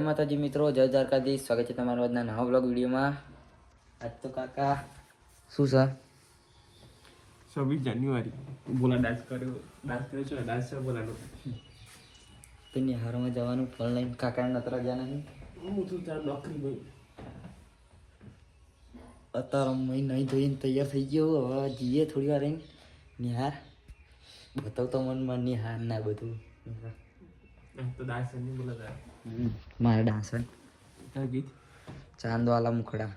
જય માતાજી મિત્રો જય દ્વારકાધીશ. સ્વાગત છે તમારો આજના નવા બ્લોગ વિડીયોમાં. આજ તો કાકા શું છે? છવ્વીસ જાન્યુઆરી. બોલા ડાન્સ કર્યો ડાન્સ કર્યો છે ડાન્સ છે બોલાનો. તેની હારમાં જવાનું ફળ લઈને કાકાને નતરા ગયા નહીં? હું તો તાર નોકરી ભાઈ અત્યારે મહી નહીં ધોઈને તૈયાર થઈ ગયો હવે જઈએ થોડી વાર રહીને નિહાર બતાવતો મનમાં નિહાર ના બધું. તો ડાન્સ નહીં બોલા તાર હમ, મારા ડાન્સ કયા ગીત? ચાંદવાલા મુખડા.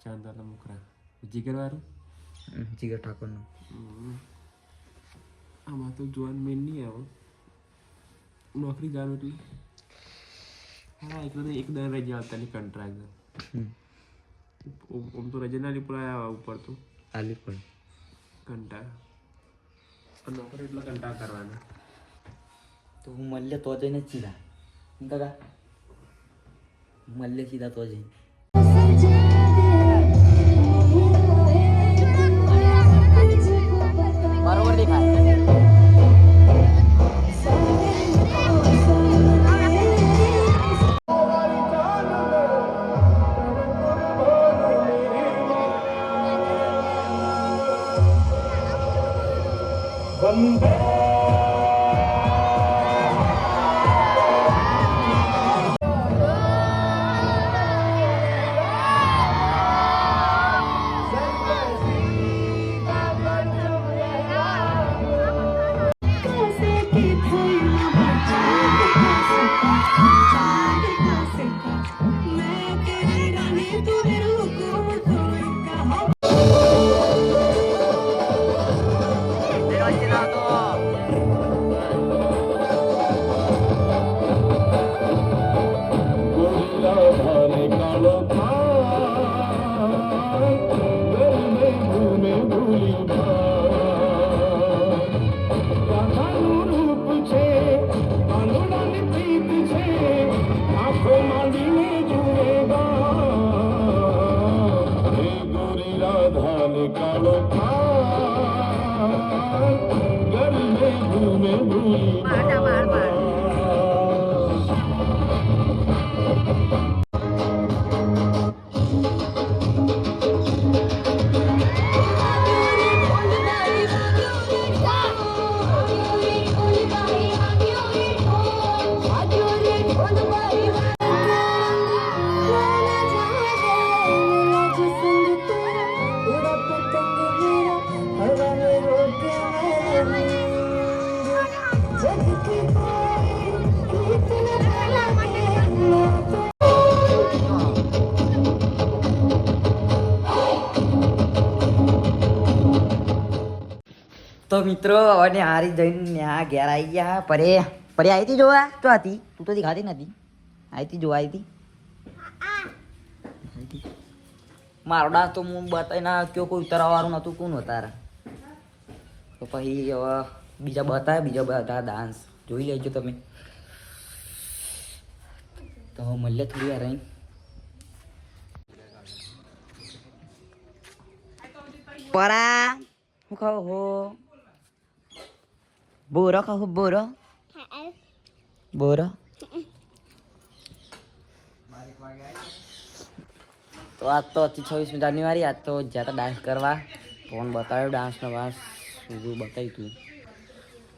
ચાંદવાલા મુખડા. જીગર વાળું? જીગર ઠાકોરનું. આમાં તો જોવાનું મેન નહીં આવે. નોકરી જાવ એટલે. હા એટલે એક દર રજા આવતા ની કંટ્રાક્ટ ઓમ તો રજા ના લીપડા ઉપર તો. આલી પણ કંટાળ. નોકરી એટલે કંટાળ કરવાના. તો હું મળે તો જઈને જ સીધા હું કાકા મળે Mata, mata, mata. તો મિત્રો હવે હારી જઈને ત્યાં ઘેર આવી ગયા. પરે પરે આવી હતી જોવા? તો હતી. તું તો દેખાતી નથી આવી હતી જોવા આવી હતી. મારો ડાન્સ તો હું બતાવી ના કયો કોઈ ઉતારવાનું નતું, કોણ તારા તો પછી હવે બીજા બતાવે બીજા બધા ડાન્સ જોઈ લેજો તમે. તો મળીએ થોડી વાર રહી પરા, હું ખાવ, હો. બોરો ખાવ બોરો બોરો તો આજ તો હતી છવ્વીસમી જાન્યુઆરી, આજ તો જ્યાં તો ડાન્સ કરવા. ફોન બતાવ્યો ડાન્સનો વાંસ બધું બતાવ્યું તું.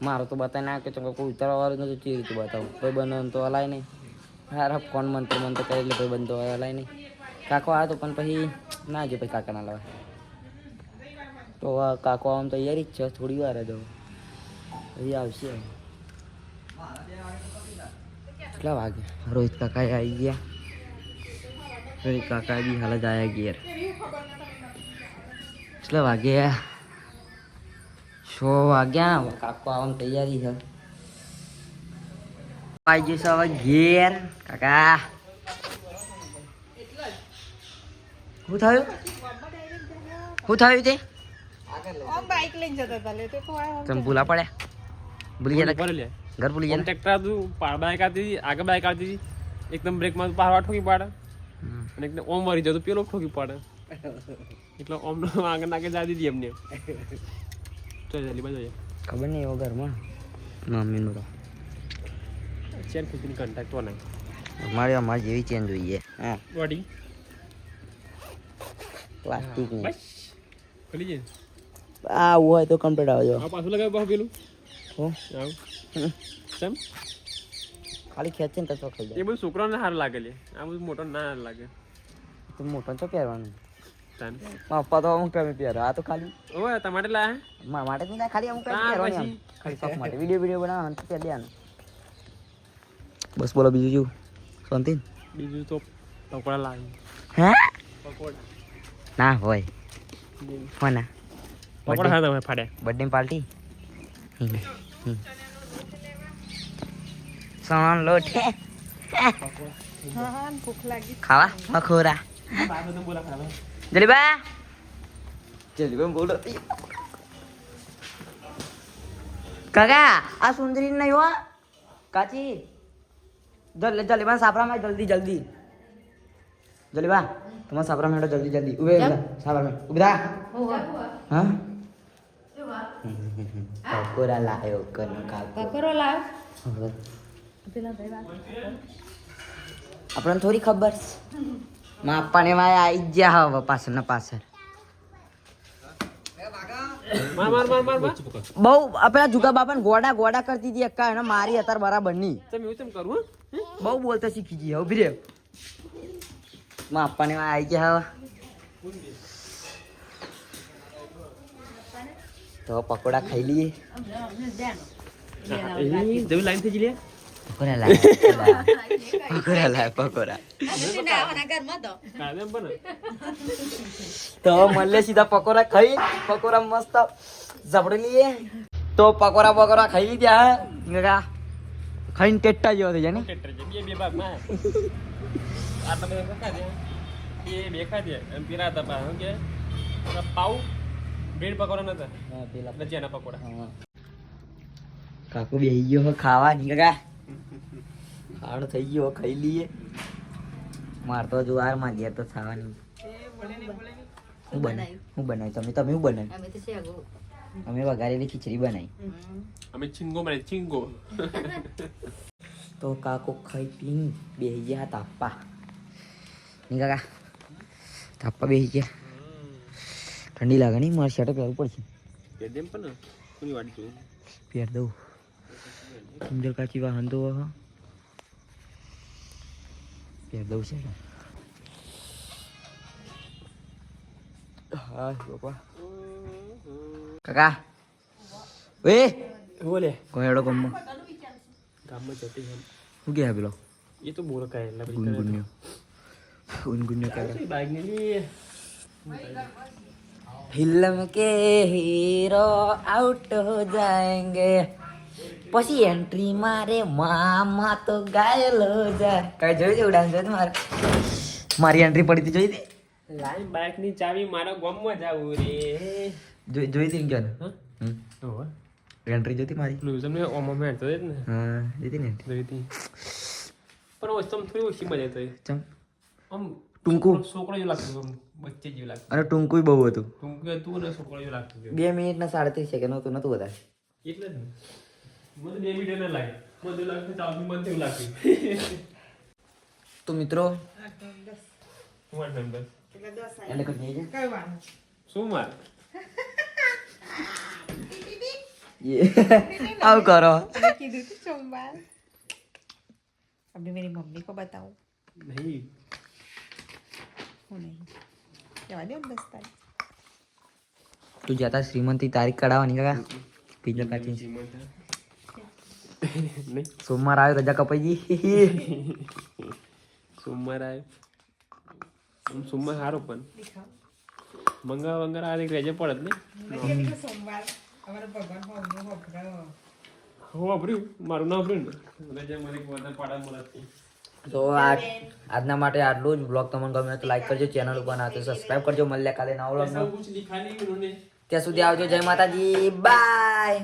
મારો તો બતાવી નાખ્યો તો કોઈ ઉતરવાવાળું નતું કેવી રીતે બતાવું? કોઈ બંધ તો હલાય નહીં. હારા ફોન મંત્ર મંત્ર કરી લે, કોઈ બંધ તો હલાય નહીં. કાકો આવ્યો તો પણ પછી ના જો પછી કાકા ના લાવે તો કાકો આમ તૈયારી જ છે, થોડી વાર જ પછી આવશે. કેટલા વાગે? રોહિત કાકા આવી ગયા. રોહિત કાકા બી હાલ જ આવ્યા ઘેર. કેટલા વાગે છ વાગ્યા. કાકો આવવાની તૈયારી છે. આવી જશે હવે ઘેર. કાકા. શું થયું? શું થયું તે? તમે ભૂલા પડ્યા? ભૂલી ગયા ઘર ભૂલી ગયા ટ્રેક્ટર હતું બાઈક આવતી હતી આગળ બાઈક આવતી હતી. એકદમ બ્રેકમાં પારવા ઠોકી પાડે. અને એકદમ ઓમ વળી જતો પેલો ઠોકી પાડે. એટલે ઓમ આગળ નાખે જા દીધી એમને. તો જલ્દી બાજુ ખબર નહીં એવો ઘરમાં. મમ્મીનું તો. ચેન ખીચીની કન્ટેક્ટ તો નહીં. અમારે અમારે જેવી ચેન જોઈએ. હા. બોડી પ્લાસ્ટિકની. બસ. ખોલી જાય આ હોય તો કમ્પ્લીટ આવજો. આ પાછું લગાવ્યું પેલું? આવ ખાલી ખેંચે ને તો ખાઈ એ બધું છોકરાને સારું લાગે લે. આ બધું મોટો ના હાર લાગે. તો મોટો તો પહેરવાનું. પપ્પા તો અમુક ટાઈમે પહેરે. આ તો ખાલી ઓય તમારે લા મા માટે તો ખાલી અમુક ટાઈમે પહેરવાની ખાલી શોખ માટે. વીડિયો વીડિયો બનાવવાનું તો પહેરી દેવાનું બસ બોલો બીજું જેવું શાંતિ બીજું તો પકોડા લાગે હે? પકોડા. ના હોય. ફોના પકોડા હા તમે ફાડે બર્થડે પાર્ટી? સોન લોટે હા હા ભૂખ લાગી. ખાવા? મખોરા. જલીબા. જલીબા બોલો કાકા આ સુંદરી નહીં હો. કાચી. જલ્દી જલ્દી સાપરા માં જલ્દી જલ્દી. તમારા સાપરા મેળો જલ્દી જલ્દી. ઉભે સાપરા મેં. ઊભા હા? પકોડા લાયો કન કાકો પકોડો લાવ આપણને થોડી ખબર છે માપાને વાય આવી જ ગયા હવે પાછળ ને પાછળ માર માર માર માર માર બહુ આપણા જુગા બાપા ગોડા ગોડા કરતી હતી એકા એને મારી અત્યારે બરાબરની? બહુ બોલતા શીખી ગઈ હવે રે માપાને વાય આવી ગયા હવે તો પકોડા ખાઈ લઈએ. એ લાઈન થઈ ગઈ પકોડા લાય પકોડા લાય. પકોડા એમ તો મળે સીધા પકોડા ખાઈ પકોડા મસ્ત લઈએ. તો પકોડા પકોડા ખાઈ લીધા ગગા ખાઈને ટેટા જેવો થઈ જાય ને બે બે ભાગમાં. આ તમે ખા દે એ બે ખા દે અને પેલા હતા શું કે? પાઉ. બ્રેડ પકોડા નતા હા, પેલા ભજીયાના પકોડા. હા. કાકુ બેહી ગયો હે ખાવા ની કાકા. ખાડો થઈ ગયો ખાઈ લઈએ. માર તો જુવારમાં ઘેર તો ખાવાની. હું બનાવી હું બનાવી તમે તમે હું બનાવી અમે વઘારેલી ખીચડી બનાવી અમે ચિંગો બનાવી ચિંગો. તો કાકો ખાઈ પીને બેહી ગયા તાપ્પા ની કાકા તાપ્પા બેહી ગયા. ઠંડી લાગે નહીં મારે શર્ટ પહેરવું પડશે. કે દેમ પણ કોની વાડી જોઈ પહેર દઉં. સમજર કાચી વાહ હંધો વહ પહેર દઉં છે હા બાપા. કાકા. એ બોલે? કોયડો ગમમાં? ગામમાં જતી એમ હું કે પેલો? એ તો બોલ કાય ગુનગુન્યો. ગુનગુન્યો કાકા બાઈક ને ફિલ્મ કે હીરો આઉટ હો જાયંગે. પછી એન્ટ્રી મારે મામા તો ગાયલ હો જાય. કઈ જોઈ દે ડાન્સ જોઈ મારે? મારી એન્ટ્રી પડી હતી જોઈ દે લાઈન બાઇકની ચાવી મારા ગોમમાં જાવું રે. જોઈ જોઈ દે કે હમ. એન્ટ્રી જોતી મારી? લુઝન મે ઓમ ઓમ એન્ટ્રી જોતી ને. હા જોતી ને જોતી પણ ઓસમ થોડી ઓછી મજા તો ચમ? આમ ટૂંકું? છોકરો જેવું લાગતું બચ્ચે જેવું લાગતું અને ટૂંકું બહુ હતું. ટૂંકું હતું અને છોકરો જેવું લાગતું બે મિનિટ ના સાડત્રીસ સેકન્ડ હતું નતું વધારે. એટલે મને બે મિનિટ ના લાગે. મિત્રો? એટલે કઈ શું માર કરો. સોમવાર અભી મેરી મમ્મી કો બતાઉ નહીં. હું નહીં જવા દે ને દસ તારીખ તું જતા શ્રીમંતી તારીખ કઢાવવાની કાકા પિંજર કાચી નહીં સોમવાર આવ્યો રજા કપાઈ ગઈ સોમવાર આવ્યો આમ સોમવાર સારો પણ મંગળ વંગર આ રેજે પડત તો આ આજના માટે આટલું જ. બ્લોગ તમને ગમે તો લાઈક કરજો ચેનલ ઉપર ના તો સબસ્ક્રાઇબ કરજો. મળ્યા કાલે નવો ત્યાં સુધી આવજો. જય માતાજી. બાય